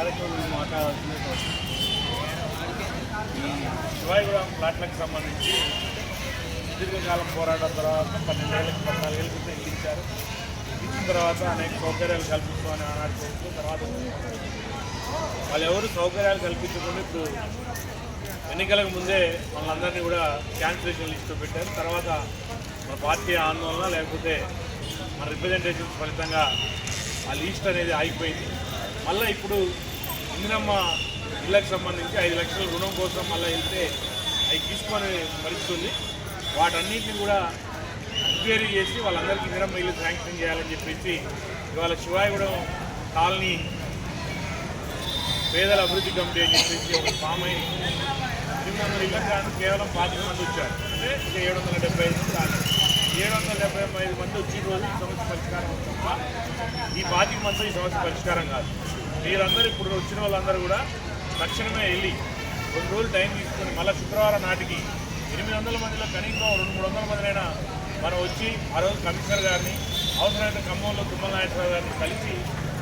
కార్యక్రమం మాట్లాడాల్సినటువంటి ఈ శివాయిగూడెం ప్లాట్లకు సంబంధించి దీర్ఘకాలం పోరాటం తర్వాత పన్నెండేళ్ళకి పద్నాలుగేళ్ళ క్రితం ఇల్లు ఇచ్చారు ఇచ్చిన తర్వాత అనేక సౌకర్యాలు కల్పిస్తామని ఆనాడు ప్రభుత్వం తర్వాత వాళ్ళు ఎవరు సౌకర్యాలు కల్పించకుండా ఇప్పుడు ఎన్నికలకు ముందే వాళ్ళందరినీ కూడా క్యాన్సిలేషన్ లిస్టు పెట్టారు. తర్వాత మన పార్టీ ఆందోళన లేకపోతే మన రిప్రజెంటేషన్స్ ఫలితంగా ఆ లిస్ట్ అనేది ఆగిపోయింది. మళ్ళీ ఇప్పుడు ఇందిరమ్మ ఇళ్ళకి సంబంధించి ఐదు లక్షల రుణం కోసం మళ్ళీ వెళ్తే అవి తీసుకొని పరిస్థితి ఉంది వాటన్నిటిని కూడా ఎంక్వైరీ చేసి వాళ్ళందరికీ ఇందిరమ్మ ఇల్లు శాంక్షన్ చేయాలని చెప్పేసి ఇవాళ శివాయగూడెం కాలనీ పేదల అభివృద్ధి కమిటీ అని చెప్పేసి ఒక ఫామ్ అయింది ఎనిమిది వందల కేవలం పాతిక మంది వచ్చారు. అంటే ఇక ఏడు వందల డెబ్బై ఐదు మంది రాలేదు. ఏడు వందల డెబ్బై ఐదు మంది వచ్చిన రోజు ఈ సమస్య పరిష్కారం తప్ప ఈ పాతిక మంది ఈ సమస్య పరిష్కారం కాదు. మీరందరూ ఇప్పుడు వచ్చిన వాళ్ళందరూ కూడా తక్షణమే వెళ్ళి రెండు రోజులు టైం తీసుకొని మళ్ళీ శుక్రవారం నాటికి ఎనిమిది వందల మందిలో కనీసం రెండు మూడు వందల మందినైనా మనం వచ్చి ఆ రోజు కమిషనర్ గారిని అవసరమైన ఖమ్మంలో తుమ్మల నాగేశ్వరరావు గారిని కలిసి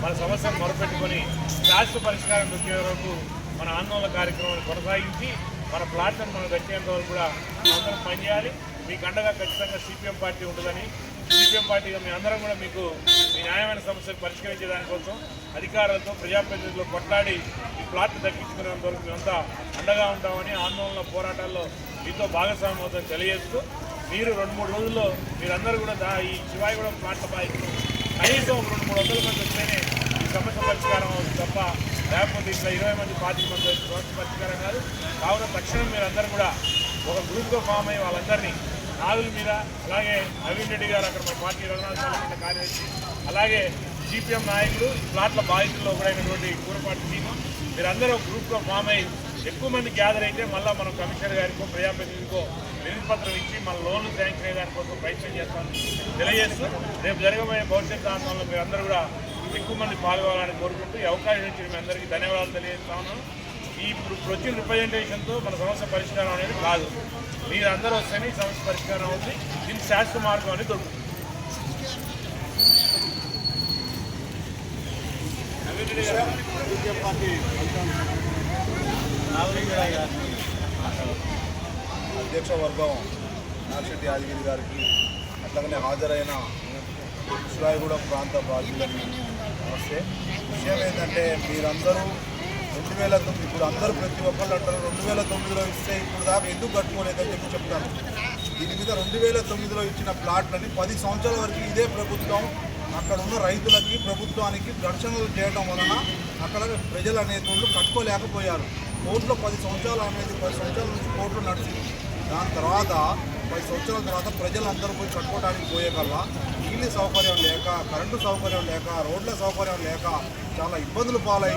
మన సమస్యను మొరపెట్టుకొని శాశ్వత పరిష్కారం దొరికే వరకు మన ఆందోళన కార్యక్రమాన్ని కొనసాగించి మన ప్లాట్లను మనం కట్టేంత వరకు కూడా అందరం పనిచేయాలి. మీకు అండగా ఖచ్చితంగా సిపిఎం పార్టీ ఉంటుందని సిపిఎం పార్టీగా మీ అందరం కూడా మీకు మీ న్యాయమైన సమస్యలు పరిష్కరించే దానికోసం అధికారులతో ప్రజాప్రతినిధులు కొట్లాడి ఈ ప్లాట్ దక్కించుకునేంత వరకు మేమంతా అండగా ఉంటామని ఆందోళన పోరాటాల్లో మీతో భాగస్వామ్యం అవుతుందని తెలియజేస్తూ మీరు రెండు మూడు రోజుల్లో మీరందరూ కూడా దా ఈ శివాయిగూడెం ప్లాట్ల బాధితులు కనీసం రెండు మూడు వందల మంది వస్తేనే ఈ సమస్య పరిష్కారం అవుతుంది తప్ప లేకపోతే ఇట్లా ఇరవై మంది పాతిక మంది సమస్య పరిష్కారం కాదు. కావున తక్షణం మీరందరూ కూడా ఒక గ్రూప్గా ఫామ్ అయ్యి వాళ్ళందరినీ నాగుల మీద అలాగే నవీన్ రెడ్డి గారు అక్కడ మన పార్టీ రఘునాథ కార్యదర్శి అలాగే సిపిఎం నాయకులు ప్లాట్ల బాధితుల్లో ఒకడైనటువంటి కూరపాటి టీము మీరందరూ గ్రూప్లో ఫామ్ అయ్యి ఎక్కువ మంది గ్యాదర్ అయితే మళ్ళీ మనం కమిషనర్ గారికో ప్రజాప్రతినిధికో వినతి ఇచ్చి మన లోన్లు శాంక్షన్ అయ్యేదాని కోసం ప్రయత్నం చేస్తామని తెలియజేస్తూ రేపు జరగబోయే భవిష్యత్ ఆందోళనలో మీరందరూ కూడా ఎక్కువ మంది పాల్గొనాలని కోరుకుంటూ ఈ అవకాశం ఇచ్చిన మీ అందరికీ ధన్యవాదాలు తెలియజేస్తా ఉన్నాను. ఈ ఇప్పుడు ఇప్పుడు వచ్చిన రిప్రజెంటేషన్తో మన సమస్య పరిష్కారం అనేది కాదు. మీరందరూ వస్తేనే ఈ సమస్య పరిష్కారం అవుతుంది. దీన్ని శాశ్వత మార్గం అనేది దొరుకుతుంది. అధ్యక్ష వర్గం నాగశెట్టి యాదగిరి గారికి అట్లాగనే హాజరైన శివాయిగూడెం ప్రాంత బాధ్యులకి నమస్తే. విషయం ఏంటంటే మీరందరూ రెండు వేల తొమ్మిది. ఇప్పుడు అందరూ ప్రతి ఒక్కళ్ళు అంటారు రెండు వేల తొమ్మిదిలో ఇస్తే ఇప్పుడు దాకా ఎందుకు కట్టుకోలేదని చెప్పి చెప్తాను దీని మీద రెండు వేల తొమ్మిదిలో ఇచ్చిన ప్లాట్లని పది సంవత్సరాల వరకు ఇదే ప్రభుత్వం అక్కడ ఉన్న రైతులకి ప్రభుత్వానికి ఘర్షణలు చేయడం వలన అక్కడ ప్రజలు అనేటువంటి కట్టుకోలేకపోయారు. కోర్టులో పది సంవత్సరాలు అనేది పది సంవత్సరాల నుంచి కోర్టులు నడిచింది. దాని తర్వాత పది సంవత్సరాల తర్వాత ప్రజలందరూ పోయి కట్టుకోవడానికి పోయే కల్లా నీళ్ళ సౌకర్యం లేక కరెంటు సౌకర్యం లేక రోడ్ల సౌకర్యం లేక చాలా ఇబ్బందులు పాలై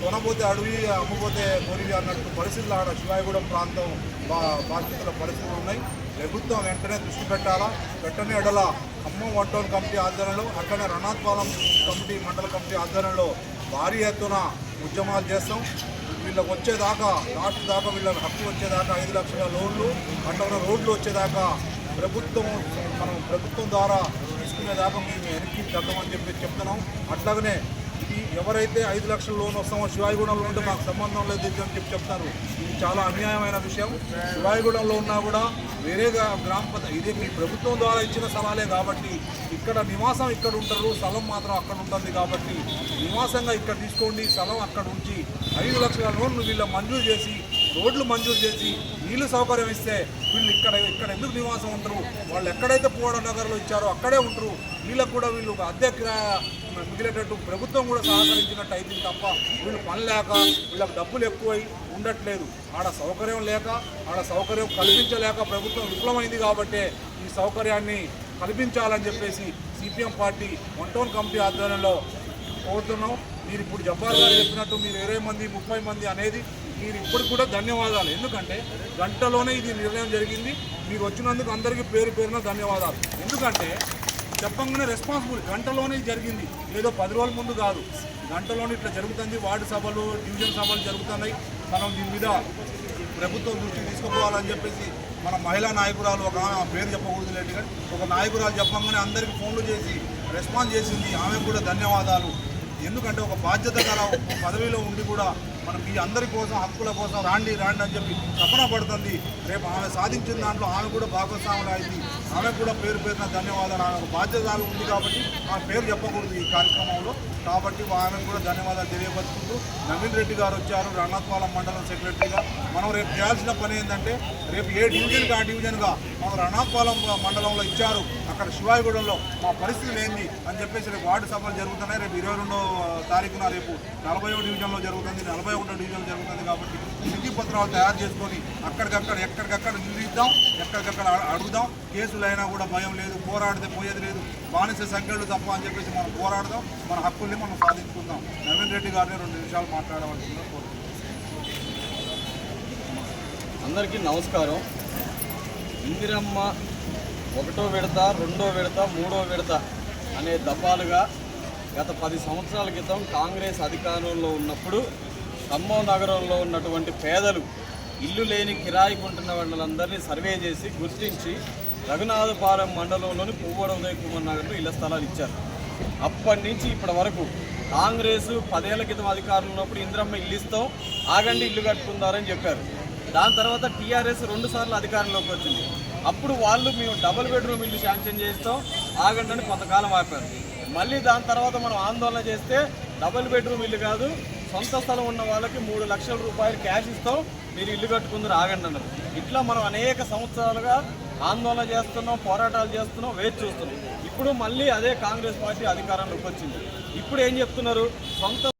కొనబోతే అడవి అమ్మబోతే కొరివి అన్నట్టు పరిస్థితులు ఆడ శివాయిగూడెం ప్రాంతం బా బాధ్యతల పరిస్థితులు ఉన్నాయి. ప్రభుత్వం వెంటనే దృష్టి పెట్టాలా? వెంటనే ఎడల ఖమ్మం వన్ టౌన్ కమిటీ ఆధ్వర్యంలో అక్కడనే రణాత్పాలెం కమిటీ మండల కమిటీ ఆధ్వర్యంలో భారీ ఎత్తున ఉద్యమాలు చేస్తాం. వీళ్ళకి వచ్చేదాకా లాస్ట్ దాకా వీళ్ళకి హక్కు వచ్చేదాకా ఐదు లక్షల లోన్లు అట్లా రోడ్లు వచ్చేదాకా ప్రభుత్వం మనం ప్రభుత్వం ద్వారా తీసుకునేదాకా మేము వెనక్కి తగ్గమని చెప్పి చెప్తున్నాం. అట్లాగనే ఎవరైతే ఐదు లక్షల లోన్ వస్తామో శివాయిగూడెంలో ఉంటే మాకు సంబంధం లేదు ఇది అని చెప్పి చెప్తారు. ఇది చాలా అన్యాయమైన విషయం. శివాయిగూడెంలో ఉన్నా కూడా వేరే గ్రామ ఇది మీ ప్రభుత్వం ద్వారా ఇచ్చిన స్థలాలే కాబట్టి ఇక్కడ నివాసం ఇక్కడ ఉంటారు. స్థలం మాత్రం అక్కడ ఉంటుంది కాబట్టి నివాసంగా ఇక్కడ తీసుకోండి. స్థలం అక్కడ ఉంచి ఐదు లక్షల లోన్లు వీళ్ళ మంజూరు చేసి రోడ్లు మంజూరు చేసి నీళ్ళు సౌకర్యం ఇస్తే వీళ్ళు ఇక్కడ ఇక్కడ ఎందుకు నివాసం ఉంటారు వాళ్ళు ఎక్కడైతే పోవడం నగర్లో ఇచ్చారో అక్కడే ఉంటారు. వీళ్ళకు కూడా వీళ్ళు ఒక అద్దె మిగిలేటట్టు ప్రభుత్వం కూడా సహకరించినట్టు అయితే తప్ప వీళ్ళు పని లేక వీళ్ళకి డబ్బులు ఎక్కువై ఉండట్లేదు. ఆడ సౌకర్యం లేక ఆడ సౌకర్యం కల్పించలేక ప్రభుత్వం విఫలమైంది కాబట్టే ఈ సౌకర్యాన్ని కల్పించాలని చెప్పేసి సిపిఎం పార్టీ వన్ కమిటీ ఆధ్వర్యంలో కోరుతున్నాం. మీరు ఇప్పుడు జబ్బార్ గారు చెప్పినట్టు మీరు ఇరవై మంది ముప్పై మంది అనేది మీరు ఇప్పుడు కూడా ధన్యవాదాలు. ఎందుకంటే గంటలోనే ఇది నిర్ణయం జరిగింది. మీరు వచ్చినందుకు అందరికీ పేరు పేరున ధన్యవాదాలు. ఎందుకంటే చెప్పంగానే రెస్పాన్సిబుల్ గంటలోనే జరిగింది. ఏదో పది రోజుల ముందు కాదు. గంటలోనే ఇట్లా జరుగుతుంది. వార్డు సభలు డివిజన్ సభలు జరుగుతున్నాయి. మనం దీని మీద ప్రభుత్వం దృష్టికి తీసుకుపోవాలని చెప్పేసి మన మహిళా నాయకురాలు ఒక ఆ పేరు చెప్పకూడదు లేండి. కానీ ఒక నాయకురాలు చెప్పంగానే అందరికీ ఫోన్లు చేసి రెస్పాన్స్ చేసింది. ఆమెకు కూడా ధన్యవాదాలు. ఎందుకంటే ఒక బాధ్యత గల ఒక పదవిలో ఉండి కూడా మనం మీ అందరి కోసం హక్కుల కోసం రాండి రాండి అని చెప్పి తపన పడుతుంది. రేపు ఆమె సాధించిన దాంట్లో ఆమె కూడా భాగస్వాములు అయింది ఆమె కూడా పేరు పేరున ధన్యవాదాలు. ఆమె బాధ్యత ఉంది కాబట్టి ఆమె పేరు చెప్పకూడదు ఈ కార్యక్రమంలో. కాబట్టి ఆమెకు కూడా ధన్యవాదాలు తెలియపరుచుకుంటూ నవీన్ రెడ్డి గారు వచ్చారు రణాత్పాలెం మండలం సెక్రటరీగా. మనం రేపు చేయాల్సిన పని ఏంటంటే రేపు ఏ డివిజన్కి ఆ డివిజన్గా మనం రణాత్పాలెం మండలంలో ఇచ్చారు అక్కడ శివాయిగూడెంలో మా పరిస్థితులు ఏంది అని చెప్పేసి రేపు వార్డు సభలు జరుగుతున్నాయి. రేపు ఇరవై రెండో తారీఖున రేపు నలభై డివిజన్లో జరుగుతుంది. నలభై ఒకటో డివిజన్లో జరుగుతుంది కాబట్టి విధి పత్రాలు తయారు చేసుకొని అక్కడికక్కడ ఎక్కడికక్కడ నిలిద్దాం ఎక్కడికక్కడ అడుగుదాం. కేసులు అయినా కూడా భయం లేదు పోరాడితే పోయేది లేదు. బానిస సంఖ్యలు తప్ప అని చెప్పేసి మనం పోరాడదాం. మన హక్కుల్ని మనం సాధించుకుందాం. నవీన్ రెడ్డి గారిని రెండు నిమిషాలు మాట్లాడవలసిందిగా కోరుతున్నాం అందరికీ నమస్కారం. ఇందిరమ్మ ఒకటో విడత రెండో విడత మూడో విడత అనే దఫాలుగా గత పది సంవత్సరాల క్రితం కాంగ్రెస్ అధికారంలో ఉన్నప్పుడు ఖమ్మం నగరంలో ఉన్నటువంటి పేదలు ఇల్లు లేని కిరాయి కొంటున్న వాళ్ళందరినీ సర్వే చేసి గుర్తించి రఘునాథపాలెం మండలంలోని పువ్వడ ఉదయ్ కుమార్ నగర్లో ఇళ్ళ స్థలాలు ఇచ్చారు. అప్పటి నుంచి ఇప్పటి వరకు కాంగ్రెస్ పదేళ్ళ క్రితం అధికారులు ఉన్నప్పుడు ఇంద్రమ్మ ఇల్లు ఇస్తాం ఆగండి ఇల్లు కట్టుకుందారని చెప్పారు. దాని తర్వాత టీఆర్ఎస్ రెండు సార్లు అధికారంలోకి వచ్చింది. అప్పుడు వాళ్ళు మేము డబుల్ బెడ్రూమ్ ఇల్లు శాంక్షన్ చేస్తాం. ఆగండి కొంతకాలం ఆపారు. మళ్ళీ దాని తర్వాత మనం ఆందోళన చేస్తే డబుల్ బెడ్రూమ్ ఇల్లు కాదు సొంత స్థలం ఉన్న వాళ్ళకి మూడు లక్షల రూపాయలు క్యాష్ ఇస్తాం. మీరు ఇల్లు కట్టుకుందరు ఆగండి అన్నారు. ఇట్లా మనం అనేక సంవత్సరాలుగా ఆందోళన చేస్తున్నాం పోరాటాలు చేస్తున్నాం వేచి చూస్తున్నాం. ఇప్పుడు మళ్ళీ అదే కాంగ్రెస్ పార్టీ అధికారంలోకి వచ్చింది. ఇప్పుడు ఏం చెప్తున్నారు? సొంత